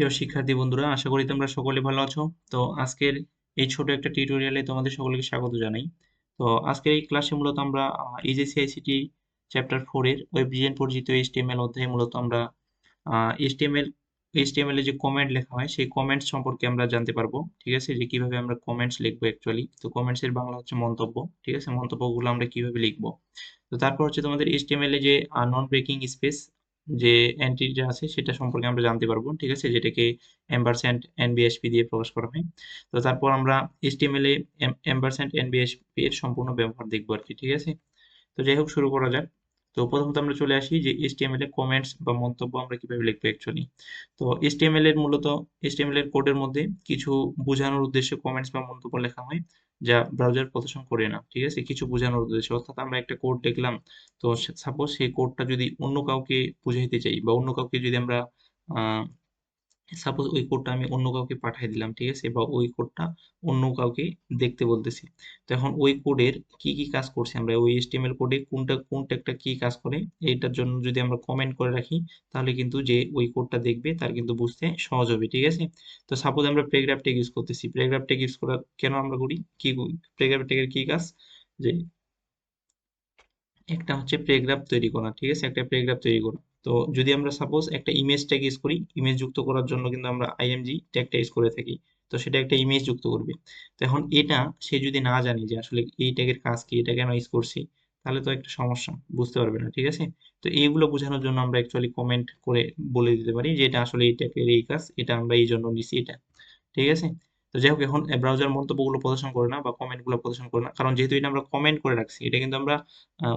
প্রিয় শিক্ষার্থী বন্ধুরা, আশা করি তোমরা সকলে ভালো আছো। তো আজকের এই ছোট একটা টিউটোরিয়ালে তোমাদের সকলকে স্বাগত জানাই। তো আজকের এই ক্লাসে মূলত আমরা ইজিসিআইসিটি চ্যাপ্টার ফোর এর ওয়েব ডিজাইন পরিচিত এইচটিএমএল অধ্যায়ে মূলত আমরা এইচটিএমএল এইচটিএমএল এ যে কমেন্ট লেখা হয়, সেই কমেন্টস সম্পর্কে আমরা জানতে পারব, ঠিক আছে? যে কীভাবে আমরা কমেন্টস লিখব অ্যাকচুয়ালি তো কমেন্টস এর বাংলা হচ্ছে মন্তব্য, ঠিক আছে? মন্তব্যগুলো আমরা কীভাবে লিখব? তো তারপর হচ্ছে তোমাদের এইচটিএমএল এ যে নন ব্রেকিং স্পেস যে এন্ট্রিটা আছে সেটা সম্পর্কে আমরা জানতে পারব, ঠিক আছে? যেটাকে এম্বারস্যান্ড এনবিএসপি দিয়ে প্রকাশ করা হয়। তো তারপর আমরা এসটিএমএল এ এন এনবিএসপি এর সম্পূর্ণ ব্যবহার দেখব আর কি ঠিক আছে? তো যাই হোক, শুরু করা যাক। তো প্রথমত আমরা চলে আসি যে এইচটিএমএল এর কমেন্টস বা মন্তব্য আমরা কীভাবে লিখব অ্যাকচুয়ালি তো এইচটিএমএল এর মূলত এইচটিএমএল এর কোডের মধ্যে কিছু বোঝানোর উদ্দেশ্যে কমেন্টস বা মন্তব্য লেখা হয় যা ব্রাউজার প্রদর্শন করে না, ঠিক আছে? কিছু বোঝানোর উদ্দেশ্যে। অর্থাৎ আমরা একটা কোড দেখলাম, তো সাপোজ সেই কোডটা যদি অন্য কাউকে বুঝাইতে চাই বা অন্য কাউকে যদি আমরা সাপোজ ওই কোডটা আমি অন্য কাউকে পাঠিয়ে দিলাম, ঠিক আছে? বা ওই কোডটা অন্য কাউকে দেখতে বলতেছি। তো এখন ওই কোডের কি কি কাজ করছে আমরা? ওই এসটিএমএল কোডে কোনটা কোনটা একটা কি কাজ করে? এইটার জন্য যদি আমরা কমেন্ট করে রাখি, তাহলে কিন্তু যে ওই কোডটা দেখবে, তার কিন্তু বুঝতে সহজ হবে, ঠিক আছে? তো সাপোজ আমরা প্রেগ্রাফ টেক ইউজ করতেছি। প্রেগ্রাফ টেক ইউজ করা কেন আমরা করি? কি প্রেগ্রাফ টেকের কি কাজ? যে একটা হচ্ছে প্রেগ্রাফ তৈরি করা, ঠিক আছে? একটা প্রেগ্রাফ তৈরি করা। তো যদি আমরা সাপোজ একটা ইমেজ ট্যাগ ইউজ করি ইমেজ যুক্ত করার জন্য কিন্তু আমরা আইএমজি ট্যাগটা ইউজ করে থাকি। তো সেটা একটা ইমেজ যুক্ত করবে। তো এখন এটা সে যদি না জানি যে আসলে এই ট্যাগের কাজ কি এটা কেন ইউজ করছি, তাহলে তো একটা সমস্যা, বুঝতে পারবে না, ঠিক আছে? তো এইগুলো বোঝানোর জন্য আমরা অ্যাকচুয়ালি কমেন্ট করে বলে দিতে পারি যে এটা আসলে এই ট্যাগের এই কাজ, এটা আমরা এই জন্য নিছি এটা, ঠিক আছে? তো যাই হোক, এখন ব্রাউজার মন্তব্যগুলো প্রদর্শন করে না বা কমেন্টগুলো প্রদর্শন করে না। কারণ যেহেতু এটা আমরা কমেন্ট করে রাখছি, এটা কিন্তু আমরা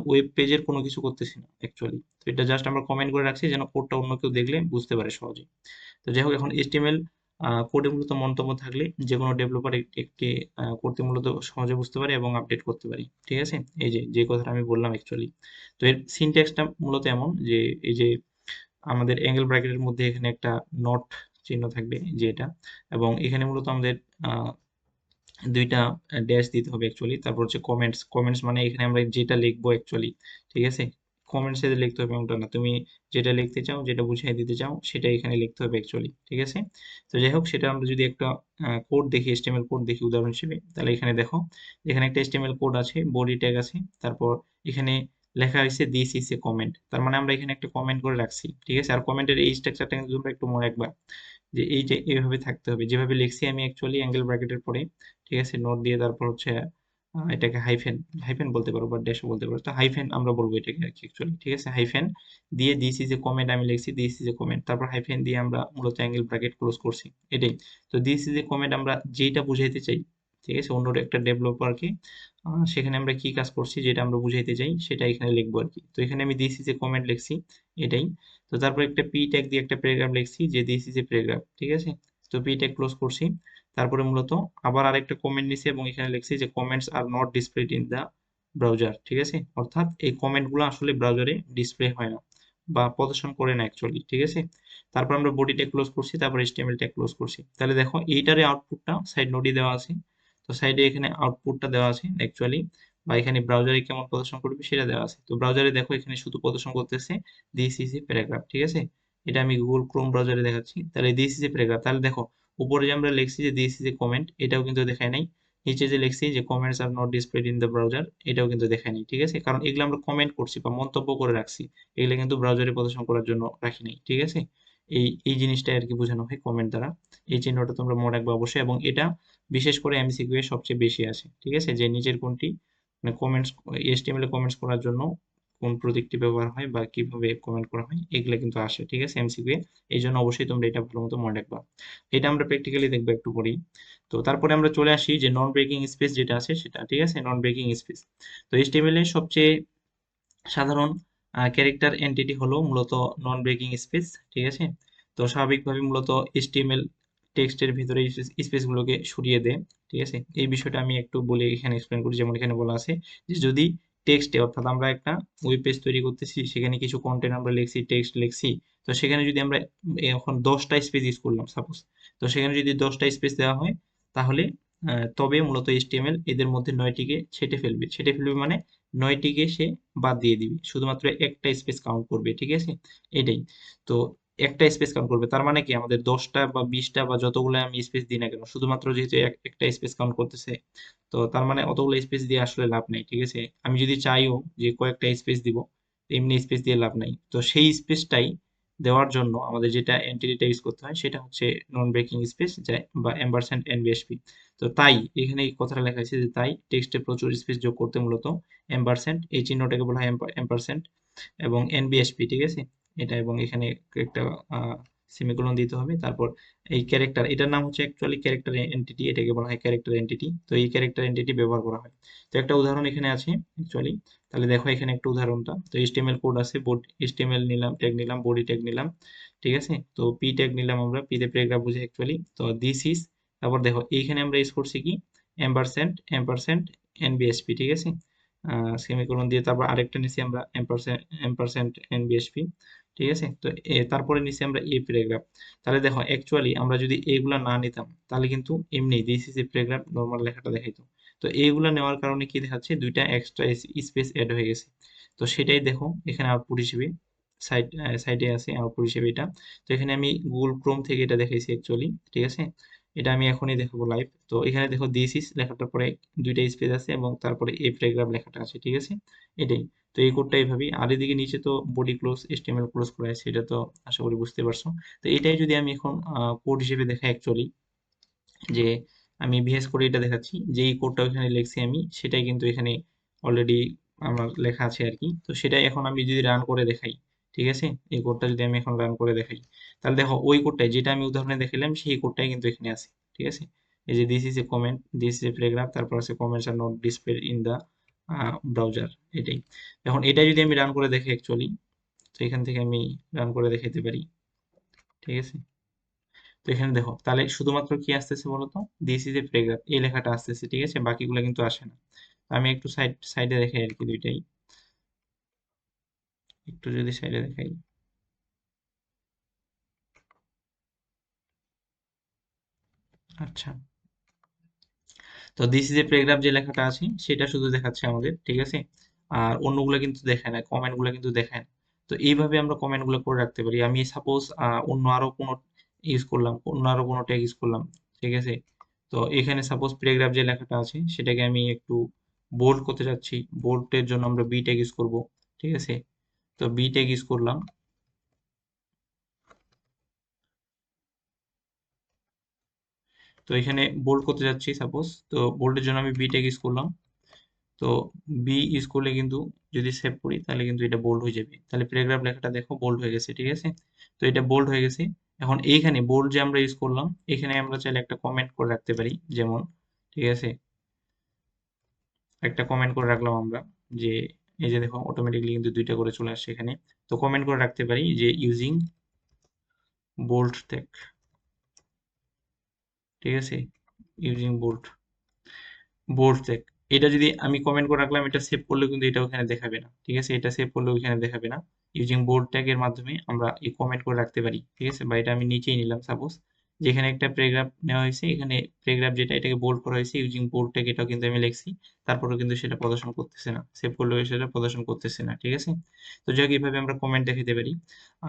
ওয়েব পেজের কোনো কিছু করতেছি না অ্যাকচুয়ালি তো এটা জাস্ট আমরা কমেন্ট করে রাখছি যেন কোডটা অন্য কেউ দেখলে বুঝতে পারে সহজে তো যাই হোক, এখন এইচটিএমএল কোডে মূলত মন্তব্য থাকলে যে কোনো ডেভেলপার একটি করতে মূলত সহজে বুঝতে পারে এবং আপডেট করতে পারি। ঠিক আছে? এই যে যে কথাটা আমি বললাম অ্যাকচুয়ালি তো এর সিনট্যাক্সটা মূলত এমন যে, এই যে, আমাদের অ্যাঙ্গেল ব্র্যাকেটের মধ্যে এখানে একটা নট চিহ্ন থাকবে যে এটা। এবং এখানে মূলত আমাদের দুইটা ড্যাশ দিতে হবে অ্যাকচুয়ালি তারপর হচ্ছে কমেন্টস কমেন্টস মানে এখানে আমরা যেটা লিখব অ্যাকচুয়ালি ঠিক আছে? কমেন্টস লিখতে হবে এমনটা না। তুমি যেটা লিখতে চাও, যেটা বুঝিয়ে দিতে চাও, সেটা এখানে লিখতে হবে অ্যাকচুয়ালি ঠিক আছে? তো যাই হোক, সেটা আমরা যদি একটা কোড দেখি এসটিএমএল কোড দেখি উদাহরণ হিসেবে, তাহলে এখানে দেখো, এখানে একটা এসটিএমএল কোড আছে বডি ট্যাগ আছে। তারপর এখানে লেখা হয়েছে দিস ইস এ কমেন্ট তার মানে আমরা এখানে একটা কমেন্ট করে রাখছি, ঠিক আছে? আর কমেন্টের এই স্ট্রাকচারটা কিন্তু তোমরা একটু মনে রাখবা। যে এই যে এইভাবে থাকতে হবে। যেভাবে লিখছি আমি অ্যাকচুয়ালি অ্যাঙ্গেল ব্র্যাকেটের পরে, ঠিক আছে? নোট দিয়ে তারপর হচ্ছে এটাকে হাইফেন হাইফেন বলতে পারো বা ড্যাশও বলতে পারো। তো হাইফেন আমরা বলব এটাকে আর কি অ্যাকচুয়ালি ঠিক আছে? হাইফেন দিয়ে দিস ইজ এ কমেন্ট আমি লিখছি দিস ইজ এ কমেন্ট তারপর হাইফেন দিয়ে আমরা মূলত অ্যাঙ্গেল ব্র্যাকেট ক্লোজ করছি, এটাই। তো দিস ইজ এ কমেন্ট আমরা যেটা বুঝাইতে চাই, ঠিক আছে? অন্য একটা ডেভেলপারকে সেখানে আমরা কি কাজ করছি, যেটা আমরা বুঝাইতে চাই, সেটা এখানে লিখব আর কি। তো এখানে আমি দিস ইজ এ কমেন্ট লিখছি, এটাই। তো তারপর একটা পি ট্যাগ দিয়ে একটা প্যারাগ্রাফ লিখছি, যে দিস ইজ এ প্যারাগ্রাফ ঠিক আছে? তো পি ট্যাগ ক্লোজ করছি। তারপরে মূলত আবার আরেকটা কমেন্ট নিছি এবং এখানে লিখছি যে comments are not displayed in the browser ঠিক আছে? অর্থাৎ এই কমেন্টগুলো আসলে ব্রাউজারে ডিসপ্লে হয় না বা প্রদর্শন করে না অ্যাকচুয়ালি ঠিক আছে? তারপর আমরা বডি ট্যাগ ক্লোজ করছি, তারপর এইচটিএমএল ট্যাগ ক্লোজ করছি। তাহলে দেখো এইটারে আউটপুটটা সাইড নোডে দেওয়া আছে। তো সাইডে এখানে আউটপুটটা দেওয়া আছে অ্যাকচুয়ালি বা এখানে ব্রাউজারে কেমন প্রদর্শন করবে সেটা দেওয়া আছে। তো ব্রাউজারে দেখো এখানে শুধু প্রদর্শন করতেছে দিস ইজ এ প্যারাগ্রাফ ঠিক আছে? এটা আমি গুগল ক্রোম ব্রাউজারে দেখাচ্ছি। তাহলে দিস ইজ এ প্যারাগ্রাফ তাহলে দেখো উপরে যে আমরা লিখছি যে দিস ইজ এ কমেন্ট এটাও কিন্তু দেখায় নাই। নিচে যে লিখছি যে comments are not displayed in the browser এটাও কিন্তু দেখায় নাই, ঠিক আছে? কারণ এগুলো আমরা কমেন্ট করছি বা মন্তব্য করে রাখছি, এগুলো কিন্তু ব্রাউজারে প্রদর্শন করার জন্য রাখি নাই, ঠিক আছে? এই এই জিনিসটা আর কি বোঝানো হয় কমেন্ট দ্বারা। এই চিহ্নটা তোমরা মনে রাখবে অবশ্যই এবং এটা বিশেষ করে এমসিকিউ এ সবচেয়ে বেশি আসে, ঠিক আছে? যে নিচের কোনটি মানে কমেন্টস এইচটিএমএল এ কমেন্টস করার জন্য কোন প্রতীকটি ব্যবহার হয় বা কীভাবে কমেন্ট করা হয়, এগুলো কিন্তু আসে, ঠিক আছে? এমসিকিউ এই জন্য অবশ্যই তোমরা এটা ভালো মতো মনে রাখবা। এটা আমরা প্র্যাকটিক্যালি দেখব একটু পরেই। তো তারপরে আমরা চলে আসি যে নন ব্রেকিং স্পেস যেটা আছে সেটা, ঠিক আছে? নন ব্রেকিং স্পেস তো এইচটিএমএল এর সবচেয়ে সাধারণ ক্যারেক্টার এন্টিটি হলো মূলত নন ব্রেকিং স্পেস ঠিক আছে? তো স্বাভাবিকভাবে মূলত এইচটিএমএল টেক্সটের ভিতরে স্পেসগুলোকে সরিয়ে দেয়, ঠিক আছে? এই বিষয়টা আমি একটু বলে এখানে এক্সপ্লেন করি, যেমন এখানে বলা আছে যে যদি টেক্সটে, অর্থাৎ আমরা একটা ওয়েব পেজ তৈরি করতেছি, সেখানে কিছু কন্টেন্ট আমরা লিখছি টেক্সট লিখছি, তো সেখানে যদি আমরা এখন দশটা স্পেস ইউজ করলাম সাপোজ তো সেখানে যদি দশটা স্পেস দেওয়া হয়, তাহলে তবে মূলত এইচটিএমএল এদের মধ্যে নয়টিকে ছেটে ফেলবে। ছেটে ফেলবে মানে নয়টিকে সে বাদ দিয়ে দিবে, শুধুমাত্র একটা স্পেস কাউন্ট করবে, ঠিক আছে? এটাই। তো একটা স্পেস কাউন্ট করবে। তার মানে কি? আমাদের দশটা বা বিশটা বা যতগুলো আমি স্পেস দিই না কেন, শুধুমাত্র যেহেতু একটা স্পেস কাউন্ট করতেছে, তো তার মানে অতগুলো স্পেস দিয়ে আসলে লাভ নেই, ঠিক আছে? আমি যদি চাইও যে কয়েকটা স্পেস দিব এমনি স্পেস দিয়ে লাভ নাই। তো সেই স্পেসটাই দেওয়ার জন্য আমাদের যেটা এন্টিটিটা ইউজ করতে হয়, সেটা হচ্ছে নন ব্রেকিং স্পেস বা এম্বারসেন্ট এনবিএসপি তো তাই এখানে এই কথাটা লেখা আছে যে তাই টেক্সটে প্রচুর স্পেস যোগ করতে মূলত এম্বারসেন্ট এই চিহ্নটাকে বলা হয় এম্পারসেন্ট এবং এনবিএসপি ঠিক আছে? এটা এবং এখানে একটা সেমিকোলন দিতে হবে। তারপর এই ক্যারেক্টার এটার নাম হচ্ছে অ্যাকচুয়ালি ক্যারেক্টার এন্টিটি এটাকে বলা হয় ক্যারেক্টার এন্টিটি তো এই ক্যারেক্টার এন্টিটি ব্যবহার করা হয়। তো একটা উদাহরণ এখানে আছে অ্যাকচুয়ালি তাহলে দেখো এখানে একটা উদাহরণটা। তো এইচটিএমএল কোড আছে বোর্ড এইচটিএমএল নিলাম ট্যাগ নিলাম বডি ট্যাগ নিলাম, ঠিক আছে? তো পি ট্যাগ নিলাম আমরা পি তে প্যারাগ্রাফ বুঝে অ্যাকচুয়ালি তো দিস ইজ তারপর দেখো, এইখানে আমরা ইউজ করছি কি? এম্পারসেন্ট এম্পারসেন্ট এনবিএসপি ঠিক আছে? সেমিকোলন দিয়ে তারপর আরেকটা নিছি আমরা এম্পারসেন্ট এম্পারসেন্ট এনবিএসপি ঠিক আছে? তো তারপরে নিছি আমরা এ প্যারাগ্রাফ তাহলে দেখো অ্যাকচুয়ালি আমরা যদি এগুলা না নিতাম, তাহলে কিন্তু এমনি this is a paragraph normal লেখাটা দেখাইতো। তো এইগুলা নেওয়ার কারণে কি দেখাচ্ছে? দুইটা এক্সট্রা স্পেস অ্যাড হয়ে গেছে। তো সেটাই দেখো, এখানে আউটপুট হিসেবে সাইড সাইডে আছে আউটপুট হিসেবে এটা। তো এখানে আমি গুগল ক্রোম থেকে এটা দেখাইছি অ্যাকচুয়ালি ঠিক আছে? এটা আমি এখনই দেখাবো লাইভ তো এখানে দেখো দিস লেখাটার পরে দুইটা স্পেস আছে এবং তারপরে এ প্যারাগ্রাফ লেখাটা আছে, ঠিক আছে? এটাই। তো এই কোডটা এইভাবেই। আর এদিকে নিচে তো বডি ক্লোজ এসটিএমএল ক্লোজ করা আছে, এটা তো আশা করি বুঝতে পারছ। তো এটাই যদি আমি এখন কোড হিসেবে দেখাই অ্যাকচুয়ালি যে আমি ভিএস কোডে এটা দেখাচ্ছি, যে এই কোডটা ওখানে লিখছি আমি, সেটাই কিন্তু এখানে অলরেডি আমার লেখা আছে আর কি। তো সেটাই এখন আমি যদি রান করে দেখাই ঠিক আছে? এই কোডটা যদি আমি এখন রান করে দেখাই। তাহলে দেখো, ওই কোডটাই যেটা আমি উদাহরণে দেখালাম সেই কোডটাই কিন্তু এখানে আছে, ঠিক আছে? এই যে this is a comment this is a paragraph তারপর আছে comments are not display in the browser এটাই। এখন এটা যদি আমি রান করে দেখি অ্যাকচুয়ালি তো এখান থেকে আমি রান করে দেখাইতে পারি, ঠিক আছে? তো এখানে দেখো, তাহলে শুধুমাত্র কি আসতেছে বলতো? দিস ইজ এ প্যারাগ্রাফ এই লেখাটা আসতেছে, ঠিক আছে? বাকিগুলো কিন্তু আসে না। আমি একটু সাইড সাইডে দেখাই আর কি দুইটাই। একটু যদি সাইডে দেখাই। আচ্ছা। তো দিস ইজ এ প্যারাগ্রাফ যে লেখাটা আছে, সেটা শুধু দেখাচ্ছে আমাদের, ঠিক আছে? আর অন্যগুলো কিন্তু দেখায় না কমেন্টগুলো কিন্তু দেখায় না। তো এইভাবে আমরা কমেন্টগুলো করে রাখতে পারি। আমি সাপোজ অন্য আরও কোনো ইউজ করলাম, অন্য আরও কোনো ট্যাগ ইউজ করলাম, ঠিক আছে? তো এখানে সাপোজ প্যারাগ্রাফ যে লেখাটা আছে, সেটাকে আমি একটু বোল্ড করতে চাচ্ছি। বোল্ডের জন্য আমরা বি ট্যাগ ইউজ করব, ঠিক আছে? তো বি ট্যাগ ইউজ করলাম। তো এখানে বোল্ড করতে যাচ্ছি সাপোজ তো বোল্ডের জন্য আমি বি ট্যাগ ইউজ করলাম। তো বি ইউজ করলে কিন্তু যদি সেভ করি, তাহলে কিন্তু এটা বোল্ড হয়ে যাবে। তাহলে প্যারাগ্রাফ লেখাটা দেখো বোল্ড হয়ে গেছে, ঠিক আছে? তো এটা বোল্ড হয়ে গেছে। এখন এইখানে বোল্ড যে আমরা ইউজ করলাম, এখানে আমরা চাইলে একটা কমেন্ট করে রাখতে পারি, যেমন, ঠিক আছে? একটা কমেন্ট করে রাখলাম আমরা যে এই যে দেখো অটোমেটিকলি কিন্তু দুইটা করে চলে আসছে এখানে। তো কমেন্ট করে রাখতে পারি যে ইউজিং বোল্ট ট্যাগ ঠিক আছে? ইউজিং বোল্ট বোল্ড ট্যাগ এটা যদি আমি কমেন্ট করে রাখলাম, এটা সেভ করলে কিন্তু এটা ওখানে দেখাবে না। ঠিক আছে? এটা সেভ করলে ওখানে দেখাবে না। ইউজিং বোল্ড ট্যাগের মাধ্যমে আমরা এই কমেন্ট করে রাখতে পারি। ঠিক আছে? বা এটা আমি নিচেই নিলাম সাপোজ যেখানে একটা প্যারাগ্রাফ নেওয়া হয়েছে, এখানে প্যারাগ্রাফ যেটা, এটাকে বোল্ড করা হয়েছে ইউজিং বোল্ড ট্যাগ এটাও কিন্তু আমি লিখছি। তারপরেও কিন্তু সেটা প্রদর্শন করতেছে না সেভ করলেও সেটা প্রদর্শন করতেছে না, ঠিক আছে? তো যাই হোক এইভাবে আমরা কমেন্ট দেখাতে পারি।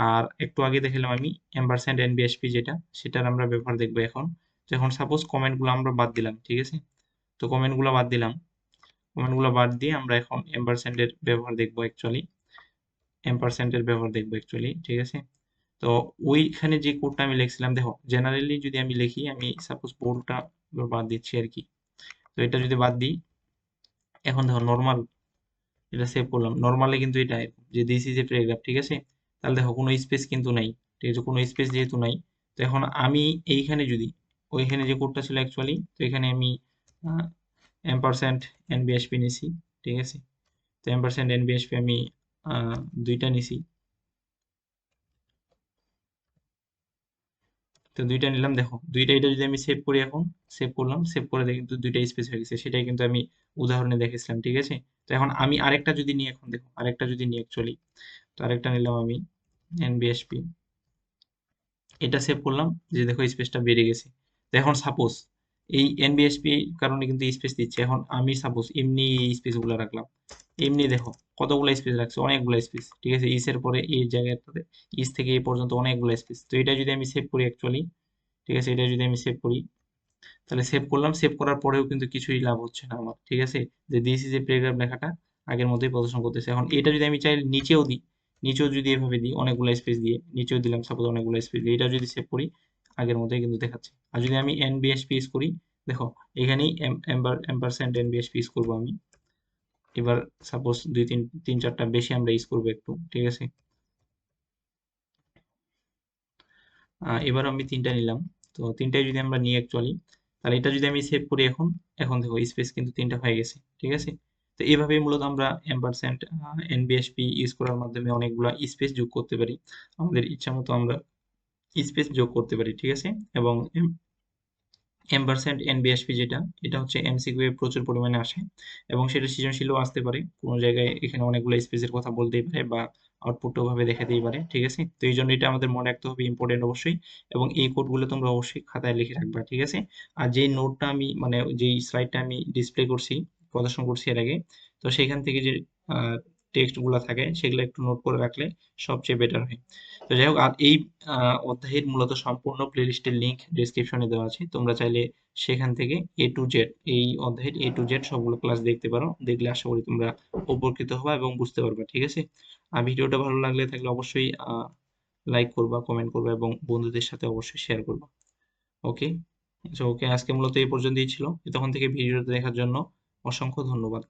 আর একটু আগে দেখালাম আমি এম্বারস্যান্ড এনবিএসপি যেটা, সেটার আমরা ব্যবহার দেখব এখন। তো এখন সাপোজ কমেন্টগুলো আমরা বাদ দিলাম, ঠিক আছে? তো কমেন্টগুলো বাদ দিলাম। কমেন্টগুলো বাদ দিয়ে আমরা এখন এম্পারসেন্টের ব্যবহার দেখব অ্যাকচুয়ালি এম্পারসেন্টের ব্যবহার দেখব অ্যাকচুয়ালি ঠিক আছে? তো ওইখানে যে কোডটা আমি লিখছিলাম, দেখো জেনারেলি যদি আমি লিখি, আমি সাপোজ বোল্ডটা বাদ দিচ্ছি আর কি। তো এটা যদি বাদ দিই, এখন দেখো নর্মাল এটা সেভ করলাম। নর্মালে কিন্তু এটা যে দিস ইজ এ প্যারাগ্রাফ ঠিক আছে? তাহলে দেখো, কোনো স্পেস কিন্তু নাই, ঠিক আছে? কোনো স্পেস যেহেতু নাই, তো এখন আমি এইখানে যদি, ওইখানে যে কোডটা ছিল অ্যাকচুয়ালি তো এখানে আমি এম্পারসেন্ট এনবিএসপি নিছি, ঠিক আছে? তো এম এম্পারসেন্ট এনবিএসপি আমি দুইটা নিছি। তো দুইটা নিলাম, দেখো। দুইটা এটা যদি আমি সেভ করি এখন সেভ করলাম সেভ করে দেখি দুইটা স্পেস হয়ে গেছে। সেটাই কিন্তু আমি উদাহরণে দেখেছিলাম, ঠিক আছে? তো এখন আমি আরেকটা যদি নিই এখন, দেখো, আরেকটা যদি নিই অ্যাকচুয়ালি তো আরেকটা নিলাম আমি এনবিএসপি এটা সেভ করলাম, যে দেখো স্পেসটা বেড়ে গেছে। তো এখন সাপোজ এই এনবিএসপি কারণে কিন্তু স্পেস দিচ্ছে। এখন আমি সাপোজ এমনি এই স্পেসগুলো রাখলাম। এমনি দেখো, কতগুলো স্পেস রাখছে অনেকগুলো স্পেস ঠিক আছে? ইসের পরে, এই জায়গাটাতে ইস থেকে এই পর্যন্ত অনেকগুলো স্পেস তো এটা যদি আমি সেভ করি অ্যাকচুয়ালি ঠিক আছে? এটা যদি আমি সেভ করি, তাহলে সেভ করলাম। সেভ করার পরেও কিন্তু কিছুই লাভ হচ্ছে না আমার, ঠিক আছে? যে দিস ইজ এ প্যারাগ্রাফ লেখাটা আগের মতোই প্রদর্শন করতেছে। এখন এটা যদি আমি চাই নিচেও দিই, নিচেও যদি এভাবে দিই, অনেকগুলো স্পেস দিয়ে, নিচেও দিলাম সাপোজ অনেকগুলো স্পেস দিয়ে এটা যদি সেভ করি, আগের মতোই কিন্তু দেখাচ্ছে। আর যদি আমি এনবিএসপি ইউজ করি, দেখো, এখানেই এম্বার এম্পারসেন্ট এনবিএসপি ইউজ করব আমি। এবার সাপোজ দুই, তিন তিন, চারটা বেশি আমরা ইউজ করব একটু, ঠিক আছে? এবার আমি তিনটা নিলাম। তো তিনটাই যদি আমরা নিই অ্যাকচুয়ালি তাহলে এটা যদি আমি সেভ করি এখন এখন দেখো স্পেস কিন্তু তিনটা হয়ে গেছে, ঠিক আছে? তো এইভাবে মূলত আমরা এম্পারসেন্ট এনবিএসপি ইউজ করার মাধ্যমে অনেকগুলো স্পেস যোগ করতে পারি। আমাদের ইচ্ছা মতো আমরা স্পেস যোগ করতে পারি, ঠিক আছে? এবং এম্পারসেন্ট এনবিএসপি যেটা, এটা হচ্ছে এমসিকিউ এ প্রচুর পরিমাণে আসে এবং সেটা সৃজনশীলও আসতে পারে। কোনো জায়গায় এখানে অনেকগুলো স্পেসের কথা বলতেই পারে বা আউটপুটও ভাবে দেখাতেই পারে, ঠিক আছে? তো এই জন্য এটা আমাদের মনে রাখতে হবে ইম্পর্টেন্ট অবশ্যই এবং এই কোডগুলো তোমরা অবশ্যই খাতায় লিখে রাখবা, ঠিক আছে? আর যেই নোটটা আমি মানে যেই স্লাইডটা আমি ডিসপ্লে করছি, প্রদর্শন করছি এর আগে, তো সেখান থেকে যে টেক্সটগুলা থাকে, সেগুলো একটু নোট করে রাখলে সবচেয়ে বেটার হয়। তো যাই হোক, আর এই অধ্যায়ের মূলত সম্পূর্ণ প্লেলিস্টের লিংক ডেসক্রিপশনে দেওয়া আছে। তোমরা চাইলে সেখান থেকে এ টু জেড এই অধ্যায়ের এ টু জেড সবগুলো ক্লাস দেখতে পারো। দেখলে আশা করি তোমরা উপকৃত হবা এবং বুঝতে পারবা, ঠিক আছে? আর ভিডিওটা ভালো লাগলে থাকলে অবশ্যই লাইক করবা কমেন্ট করবা এবং বন্ধুদের সাথে অবশ্যই শেয়ার করবা। ওকে ওকে আজকে মূলত এই পর্যন্তই ছিল। তখন থেকে ভিডিওটা দেখার জন্য অসংখ্য ধন্যবাদ।